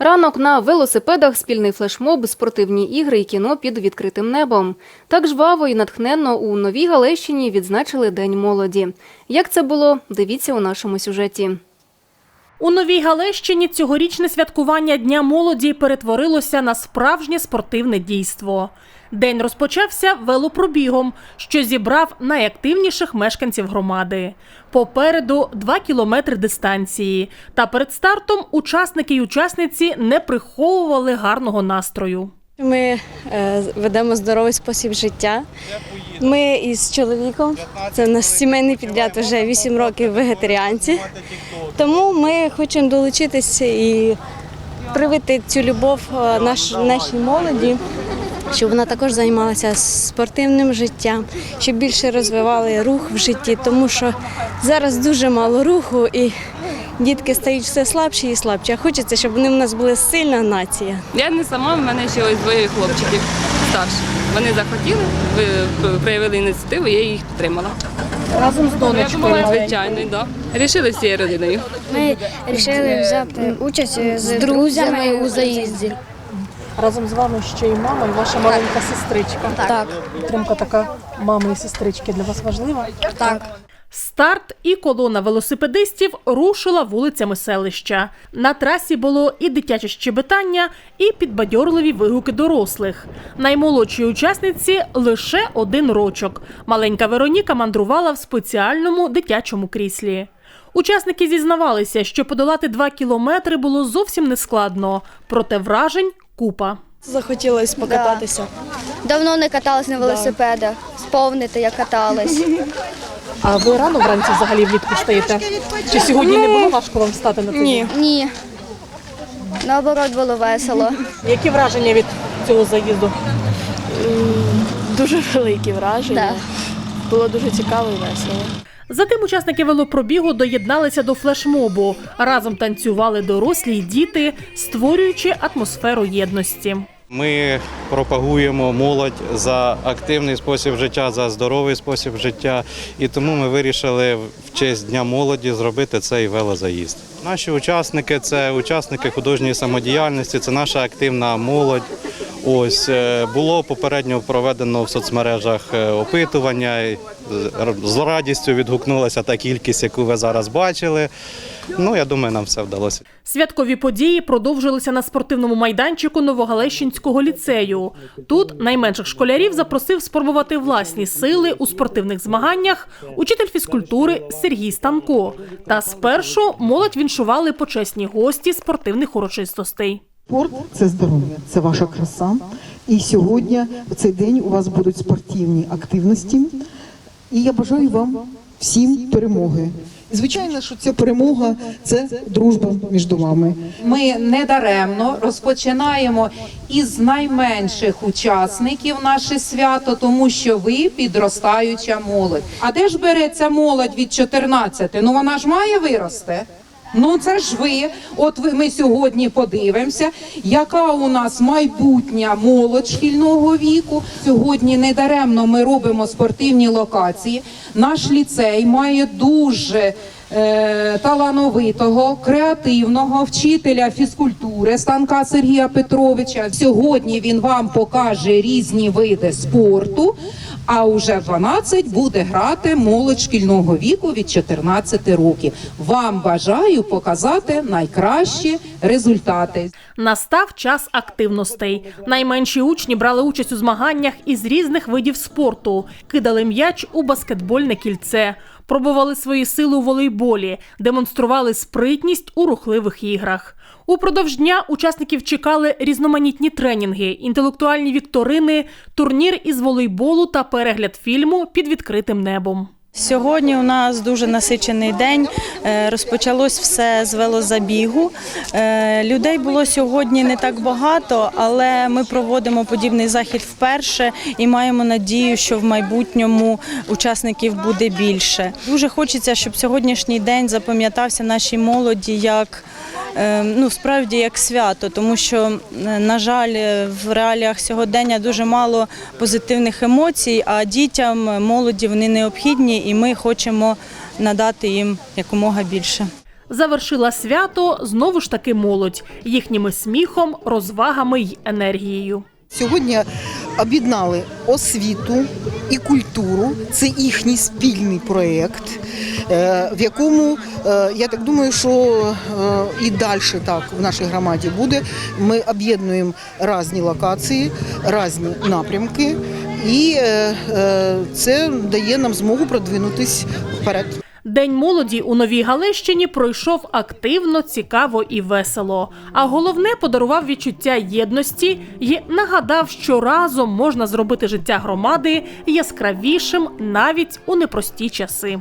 Ранок на велосипедах, спільний флешмоб, спортивні ігри і кіно під відкритим небом. Так жваво і натхненно у Новій Галещині відзначили День молоді. Як це було, дивіться у нашому сюжеті. У Новій Галещині цьогорічне святкування Дня молоді перетворилося на справжнє спортивне дійство. День розпочався велопробігом, що зібрав найактивніших мешканців громади. Попереду два кілометри дистанції. Та перед стартом учасники й учасниці не приховували гарного настрою. Ми е, ведемо здоровий спосіб життя. Ми із чоловіком, це наш сімейний підряд, вже 8 років вегетаріанці. Тому ми хочемо долучитися і привити цю любов е, наш, нашій молоді, щоб вона також займалася спортивним життям, щоб більше розвивали рух в житті, тому що зараз дуже мало руху і дітки стають все слабші і слабші. А хочеться, щоб вони в нас були сильна нація. Я не сама, в мене ще ось двоє хлопчиків старші. Вони захотіли, проявили ініціативу, я їх підтримала. Разом з донечкою. Звичайно, так. Да. Рішили всією родиною. Ми вирішили взяти участь з друзями у заїзді. Разом з вами ще й мама, і ваша маленька сестричка. Так. Підтримка така мами і сестрички для вас важлива. Так. Старт і колона велосипедистів рушила вулицями селища. На трасі було і дитяче щебетання, і підбадьорливі вигуки дорослих. Наймолодшій учасниці лише один рочок. Маленька Вероніка мандрувала в спеціальному дитячому кріслі. Учасники зізнавалися, що подолати два кілометри було зовсім нескладно, проте вражень купа. Захотілося покататися. Давно не катались на велосипедах. Сповнити, як катались. А ви рано вранці взагалі влітку встаєте? Чи сьогодні не було важко вам встати на Ні. Ні. Наоборот, було весело. Які враження від цього заїзду? Дуже великі враження. Так. Було дуже цікаво і весело. Затим учасники велопробігу доєдналися до флешмобу. Разом танцювали дорослі й діти, створюючи атмосферу єдності. Ми пропагуємо молодь за активний спосіб життя, за здоровий спосіб життя, і тому ми вирішили в честь Дня молоді зробити цей велозаїзд. Наші учасники це учасники художньої самодіяльності, це наша активна молодь. Ось е, було попередньо проведено в соцмережах е, опитування. З- З радістю відгукнулася та кількість, яку ви зараз бачили. Ну я думаю, нам все вдалося. Святкові події продовжилися на спортивному майданчику Новогалещинського ліцею. Тут найменших школярів запросив спробувати власні сили у спортивних змаганнях учитель фізкультури Сергій Станко. Та спершу молодь віншували почесні гості спортивних урочистостей. Спорт це здоров'я, це ваша краса. І сьогодні, в цей день, у вас будуть спортивні активності. І я бажаю вам всім перемоги. Звичайно, що ця перемога це дружба між вами. Ми недаремно розпочинаємо із найменших учасників наше свято, тому що ви підростаюча молодь. А де ж береться молодь від 14? Ну вона ж має вирости. Ну це ж ви. От ви ми сьогодні подивимося, яка у нас майбутня молодь шкільного віку. Сьогодні недаремно ми робимо спортивні локації. Наш ліцей має дуже е, талановитого, креативного вчителя фізкультури Станка Сергія Петровича. Сьогодні він вам покаже різні види спорту. А уже в 12 буде грати молодь шкільного віку від 14 років. Вам бажаю показати найкращі результати. Настав час активностей. Найменші учні брали участь у змаганнях із різних видів спорту, кидали м'яч у баскетбольне кільце, пробували свої сили у волейболі, демонстрували спритність у рухливих іграх. Упродовж дня учасників чекали різноманітні тренінги, інтелектуальні вікторини, турнір із волейболу та перегляд фільму під відкритим небом. Сьогодні у нас дуже насичений день. Е, Розпочалось все з велозабігу. Е, Людей було сьогодні не так багато, але ми проводимо подібний захід вперше і маємо надію, що в майбутньому учасників буде більше. Дуже хочеться, щоб сьогоднішній день запам'ятався нашій молоді як ну справді як свято, тому що, е, на жаль, е, в реаліях сьогодення дуже мало позитивних емоцій, а дітям, молоді вони необхідні, і ми хочемо надати їм якомога більше. Завершила свято знову ж таки молодь їхніми сміхом, розвагами й енергією. Сьогодні об'єднали освіту і культуру. Це їхній спільний проєкт, е, в якому е, я так думаю, що е, і далі так в нашій громаді буде. Ми об'єднуємо різні локації, різні напрямки, і це дає нам змогу продвинутись вперед. День молоді у Новій Галещині пройшов активно, цікаво і весело. А головне подарував відчуття єдності і нагадав, що разом можна зробити життя громади яскравішим навіть у непрості часи.